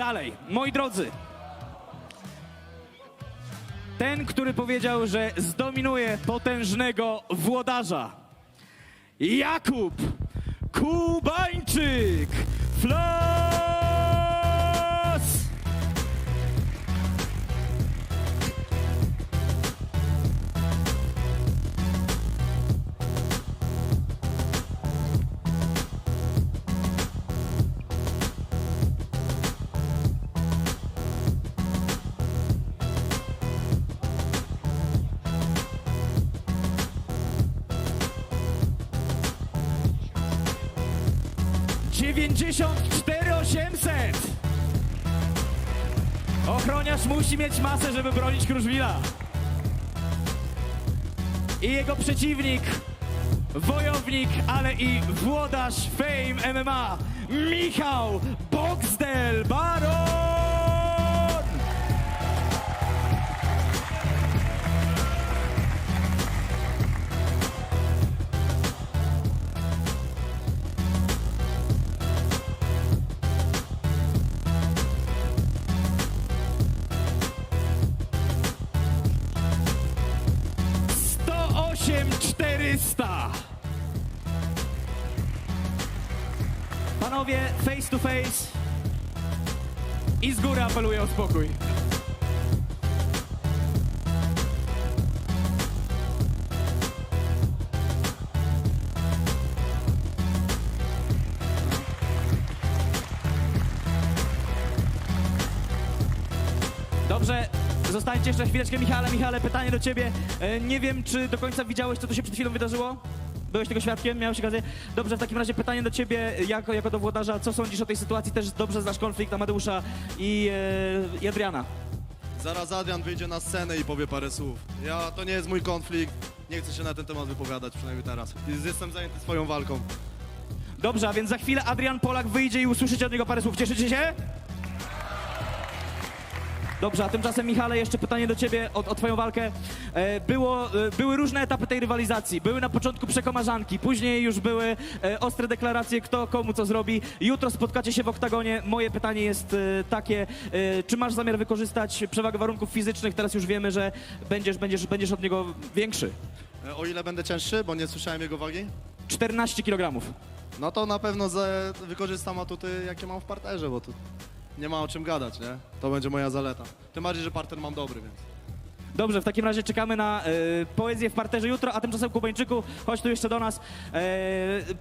Dalej, moi drodzy. Ten, który powiedział, że zdominuje potężnego włodarza. Jakub Kubańczyk! Flor 94 800. Ochroniarz musi mieć masę, żeby bronić Kruszwila. I jego przeciwnik, wojownik, ale i włodarz Fame MMA, Michał Boxdel Baron. Sto osiem czterysta. Panowie, face to face. I z góry apeluję o spokój. Dobrze, zostańcie jeszcze chwileczkę, Michale. Michale, pytanie do ciebie. E, Nie wiem, czy do końca widziałeś, co tu się przed chwilą wydarzyło? Byłeś tego świadkiem? Miałeś okazję? Dobrze, w takim razie pytanie do ciebie, jako, jako do włodarza. Co sądzisz o tej sytuacji? Też dobrze znasz konflikt Amadeusza i, e, i Adriana. Zaraz Adrian wyjdzie na scenę i powie parę słów. Ja, to nie jest mój konflikt, nie chcę się na ten temat wypowiadać, przynajmniej teraz. Jestem zajęty swoją walką. Dobrze, a więc za chwilę Adrian Polak wyjdzie i usłyszycie od niego parę słów. Cieszycie się? Dobrze, a tymczasem Michale, jeszcze pytanie do ciebie o, o twoją walkę. E, było, e, były różne etapy tej rywalizacji. Były na początku przekomarzanki, później już były e, ostre deklaracje, kto komu co zrobi. Jutro spotkacie się w oktagonie. Moje pytanie jest e, takie, e, czy masz zamiar wykorzystać przewagę warunków fizycznych? Teraz już wiemy, że będziesz, będziesz, będziesz od niego większy. E, O ile będę cięższy, bo nie słyszałem jego wagi, 14 kg. no to na pewno ze, wykorzystam atuty, jakie mam w parterze, bo tu nie ma o czym gadać, nie? To będzie moja zaleta. Tym bardziej, że parter mam dobry, więc... Dobrze, w takim razie czekamy na e, poezję w parterze jutro, a tymczasem Kubańczyku, chodź tu jeszcze do nas. E,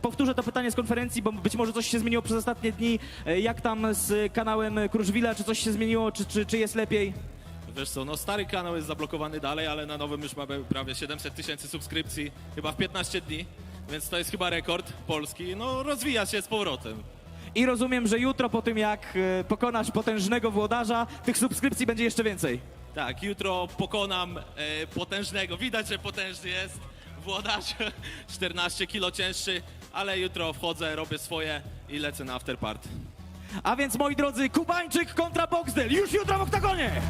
powtórzę to pytanie z konferencji, bo być może coś się zmieniło przez ostatnie dni. E, jak tam z kanałem Kruszwila? Czy coś się zmieniło, czy, czy, czy jest lepiej? Wiesz co, no stary kanał jest zablokowany dalej, ale na nowym już mamy prawie 700 tysięcy subskrypcji, chyba w 15 dni, więc to jest chyba rekord polski. No rozwija się z powrotem. I rozumiem, że jutro po tym jak e, pokonasz potężnego włodarza, tych subskrypcji będzie jeszcze więcej. Tak, jutro pokonam e, potężnego, widać, że potężny jest włodarz, 14 kilo cięższy, ale jutro wchodzę, robię swoje i lecę na afterparty. A więc moi drodzy, Kubańczyk kontra Boxdel już jutro w oktagonie!